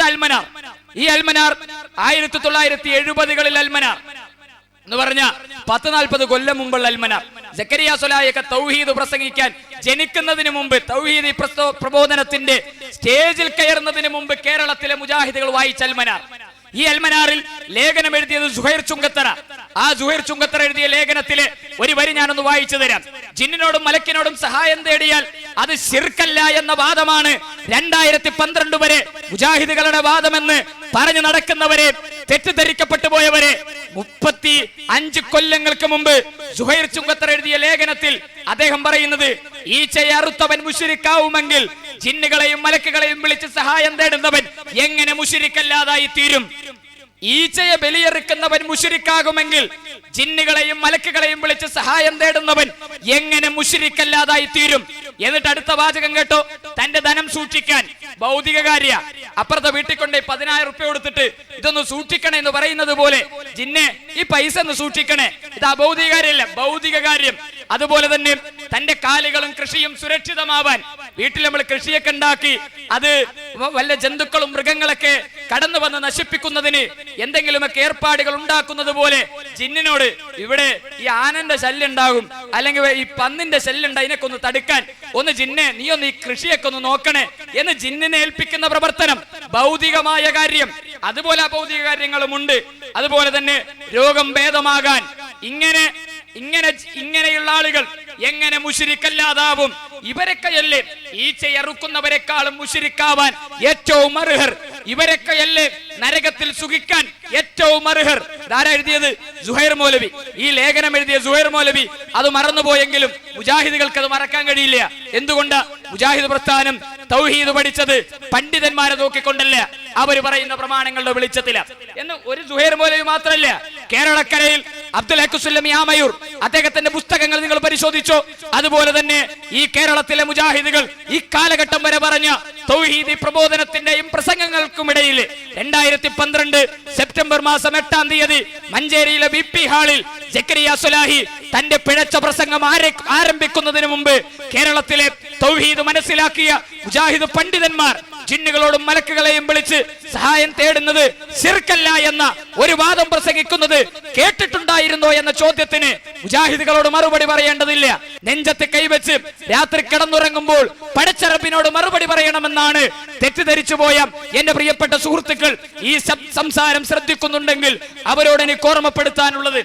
ഇത് അൽമനാർ? ഈ അൽമനാർ ആയിരത്തി തൊള്ളായിരത്തി എഴുപതുകളിൽ അൽമനാർ. എന്ന് പറഞ്ഞ പത്ത് നാൽപ്പത് കൊല്ലം മുമ്പുള്ള അൽമനാർ. ജക്കരിയ സൊലായൊക്കെ തൗഹീദ് പ്രസംഗിക്കാൻ ജനിക്കുന്നതിന് മുമ്പ് തൗഹീദ് പ്രബോധനത്തിന്റെ സ്റ്റേജിൽ കയറുന്നതിന് മുമ്പ് കേരളത്തിലെ മുജാഹിദുകൾ വായിച്ച അൽമനാർ. ഈ അൽമനാറിൽ ലേഖനം എഴുതിയത് സുഹൈർ ചുങ്കത്തറ. ആ ജുഹൈർ ചുങ്കത്തറ എഴുതിയ ലേഖനത്തിലെ ഒരു വരി ഞാനൊന്ന് വായിച്ചു തരാം. ജിന്നിനോടും മലക്കിനോടും സഹായം തേടിയാൽ അത് ശിർക്കല്ല എന്ന വാദമാണ്. രണ്ടായിരത്തി പന്ത്രണ്ട് വരെ മുജാഹിദുകളുടെ വാദമെന്ന് പറഞ്ഞു നടക്കുന്നവരെ തെറ്റിദ്ധരിക്കപ്പെട്ടു പോയവരെ മുപ്പത്തി അഞ്ച് കൊല്ലങ്ങൾക്ക് മുമ്പ് സുഹൈർ ചുങ്കത്തർ എഴുതിയ ലേഖനത്തിൽ അദ്ദേഹം പറയുന്നത് ഈ ചെയ്യറുത്തവൻ മുഷിരിക്കാവുമെങ്കിൽ ജിന്നുകളെയും മലക്കുകളെയും വിളിച്ച് സഹായം തേടുന്നവൻ എങ്ങനെ മുഷിരിക്കല്ലാതായി തീരും ഈച്ചയെ ബലിയെറുക്കുന്നവൻ മുഷിരിക്കാകുമെങ്കിൽ ജിന്നുകളെയും മലക്കുകളെയും വിളിച്ച് സഹായം തേടുന്നവൻ എങ്ങനെ മുഷിരിക്കല്ലാതായി തീരും? എന്നിട്ട് അടുത്ത വാചകം കേട്ടോ. തന്റെ ധനം സൂക്ഷിക്കാൻ. ഭൗതിക കാര്യ. അപ്പുറത്തെ വീട്ടിൽ കൊണ്ട് പതിനായിരം റുപ്യ കൊടുത്തിട്ട് ഇതൊന്ന് സൂക്ഷിക്കണേ എന്ന് പറയുന്നത് പോലെ ജിന്നെ ഈ പൈസ ഒന്ന് സൂക്ഷിക്കണേ. ഇത് അഭൗതിക കാര്യമല്ല ഭൗതിക കാര്യം. അതുപോലെ തന്നെ തന്റെ കാലുകളും കൃഷിയും സുരക്ഷിതമാവാൻ വീട്ടിൽ നമ്മൾ കൃഷിയൊക്കെ ഉണ്ടാക്കി അത് വല്ല ജന്തുക്കളും മൃഗങ്ങളൊക്കെ കടന്നു വന്ന് നശിപ്പിക്കുന്നതിന് എന്തെങ്കിലുമൊക്കെ ഏർപ്പാടുകൾ ഉണ്ടാക്കുന്നത് പോലെ ജിന്നിനോട് ഇവിടെ ഈ ആനന്റെ ശല്യം ഉണ്ടാകും അല്ലെങ്കിൽ ഈ പന്നിന്റെ ശല്യം ഉണ്ട് അതിനൊക്കെ ഒന്ന് തടുക്കാൻ. ഒന്ന് ജിന്നെ നീ ഒന്ന് ഈ കൃഷിയൊക്കെ ഒന്ന് നോക്കണേ എന്ന് ജിന്നിനെ ഏൽപ്പിക്കുന്ന പ്രവർത്തനം ഭൗതികമായ കാര്യം. അതുപോലെ അഭൗതിക കാര്യങ്ങളുമുണ്ട് അതുപോലെ തന്നെ രോഗം ഭേദമാകാൻ. ഇങ്ങനെ എങ്ങനെ മുഷിരിക്കല്ലാതാവും ഇവരൊക്കെയല്ലേ ഈച്ചയറുക്കുന്നവരെക്കാളും മുഷിരിക്കാവാൻ ഏറ്റവും അർഹർ. ഇവരൊക്കെയല്ലേ നരകത്തിൽ സുഖിക്കാൻ ഏറ്റവും അർഹർ. ധാരാ എഴുതിയത്? സുഹൈർ മൗലവി. ഈ ലേഖനം എഴുതിയ സുഹൈർ മൗലവി അത് മറന്നുപോയെങ്കിലും മുജാഹിദുകൾക്ക് അത് മറക്കാൻ കഴിയില്ല. എന്തുകൊണ്ട്? മുജാഹിദ് പ്രസ്ഥാനം തൗഹീദ് പഠിച്ചത് പണ്ഡിതന്മാരെ നോക്കിക്കൊണ്ടല്ല. അവർ പറയുന്ന പ്രമാണങ്ങളുടെ വെളിച്ചത്തില. എന്ന് ഒരു സുഹൈർ മൗലവി മാത്രമല്ല കേരളക്കരയിൽ അബ്ദുൽ ഹക്കുസുല്ലമി ആമയൂർ അദ്ദേഹത്തിന്റെ പുസ്തകങ്ങൾ നിങ്ങൾ പരിശോധിച്ചു. അതുപോലെ തന്നെ ഈ കേരളത്തിലെ മുജാഹിദുകൾ ഈ കാലഘട്ടം വരെ പറഞ്ഞ തൗഹീദി പ്രബോധനത്തിന്റെയും പ്രസംഗങ്ങൾക്കുമിടയിൽ രണ്ടായിരത്തി പന്ത്രണ്ട് സെപ്റ്റംബർ മാസം എട്ടാം തീയതി മഞ്ചേരിയിലെ ബി പി ഹാളിൽ ജക്കരിയ സുലാഹി തന്റെ പിഴച്ച പ്രസംഗം ആരെ- ആരംഭിക്കുന്നതിന് മുമ്പ് കേരളത്തിലെ തൗഹീദ് മനസ്സിലാക്കിയ മുജാഹിദ് പണ്ഡിതന്മാർ ജിന്നുകളോടും മലക്കുകളെയും വിളിച്ച് സഹായം തേടുന്നത് സിർക്കല്ല എന്ന ഒരു വാദം പ്രസംഗിക്കുന്നത് കേട്ടിട്ടുണ്ടായിരുന്നോ എന്ന ചോദ്യത്തിന് മുജാഹിദുകളോട് മറുപടി പറയേണ്ടതില്ല. നെഞ്ചത്ത് കൈവച്ച് രാത്രി കിടന്നുറങ്ങുമ്പോൾ പടച്ചറപ്പിനോട് മറുപടി പറയണമെന്നാണ് തെറ്റിദ്ധരിച്ചു പോയ എന്റെ പ്രിയപ്പെട്ട സുഹൃത്തുക്കൾ ഈ സംസാരം ശ്രദ്ധിക്കുന്നുണ്ടെങ്കിൽ അവരോട് എനിക്ക് ഓർമ്മപ്പെടുത്താനുള്ളത്.